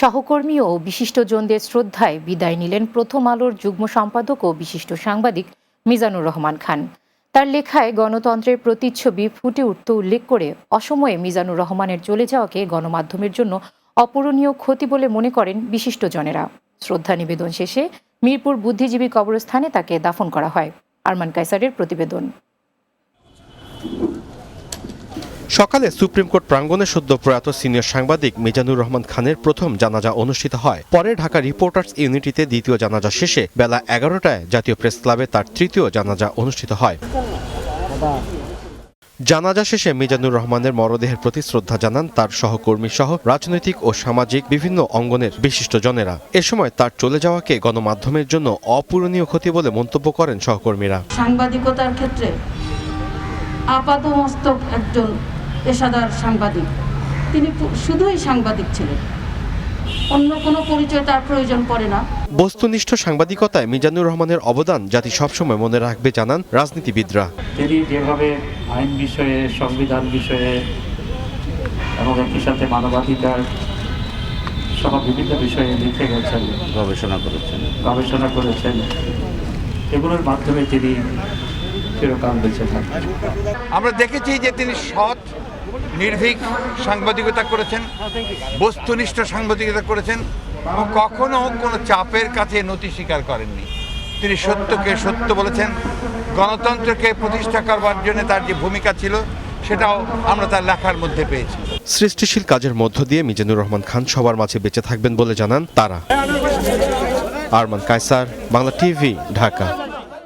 সহকর্মী ও বিশিষ্টজনদের শ্রদ্ধায় বিদায় নিলেন প্রথম আলোর যুগ্ম সম্পাদক ও বিশিষ্ট সাংবাদিক মিজানুর রহমান খান। তার লেখায় গণতন্ত্রের প্রতিচ্ছবি ফুটে উঠত উল্লেখ করে অসময়ে মিজানুর রহমানের চলে যাওয়াকে গণমাধ্যমের জন্য অপূরণীয় ক্ষতি বলে মনে করেন বিশিষ্টজনেরা। শ্রদ্ধা নিবেদন শেষে মিরপুর বুদ্ধিজীবী কবরস্থানে তাকে দাফন করা হয়। আরমান কাইসারের প্রতিবেদন। সকালে সুপ্রিম কোর্ট প্রাঙ্গণে সদ্য প্রয়াত সিনিয়র সাংবাদিক মিজানুর রহমান খানের প্রথম জানাজা অনুষ্ঠিত হয়। পরে ঢাকা রিপোর্টার্স ইউনিটিতে দ্বিতীয় জানাজা শেষে বেলা এগারোটায় জাতীয় প্রেস ক্লাবে তার তৃতীয় জানাজা অনুষ্ঠিত হয়। জানাজা শেষে মিজানুর রহমানের মরদেহের প্রতি শ্রদ্ধা জানান তার সহকর্মী সহ রাজনৈতিক ও সামাজিক বিভিন্ন অঙ্গনের বিশিষ্টজনেরা এ সময় তার চলে যাওয়াকে গণমাধ্যমের জন্য অপূরণীয় ক্ষতি বলে মন্তব্য করেন সহকর্মীরা। সাংবাদিকতার ক্ষেত্রে আপাতমস্তক একজন পেশাদার সাংবাদিক। তিনি শুধুই সাংবাদিক ছিলেন। অন্য কোনো পরিচয় তার প্রয়োজন পড়ে না। বস্তুনিষ্ঠ সাংবাদিকতায় মিজানুর রহমানের অবদান জাতি সবসময় মনে রাখবে জানান রাজনীতিবিদরা। তিনি যেভাবে আইন বিষয়ে সংবিধান বিষয়ে এবং একই সাথে মানবাধিকার সহ বিভিন্ন বিষয়ে লিখে গেছেন গবেষণা করেছেন। গবেষণা করেছেন এগুলোর মাধ্যমে তিনি চিরকাল বেঁচে থাকবেন। আমরা দেখেছি যে তিনি সৎ নির্ভীক সাংবাদিকতা করেছেন, বস্তুনিষ্ঠ সাংবাদিকতা করেছেন, এবং কখনো কোনো চাপের কাছে নতি স্বীকার করেননি। তিনি সত্যকে সত্য বলেছেন, গণতন্ত্রকে প্রতিষ্ঠা করবার জন্য তার যে ভূমিকা ছিল, সেটাও আমরা তার লেখার মধ্যে পেয়েছি। সৃষ্টিশীল কাজের মধ্য দিয়ে মিজানুর রহমান খান সবার মাঝে বেঁচে থাকবেন বলে জানান তারা। আরমান কায়সার, বাংলা টিভি, ঢাকা।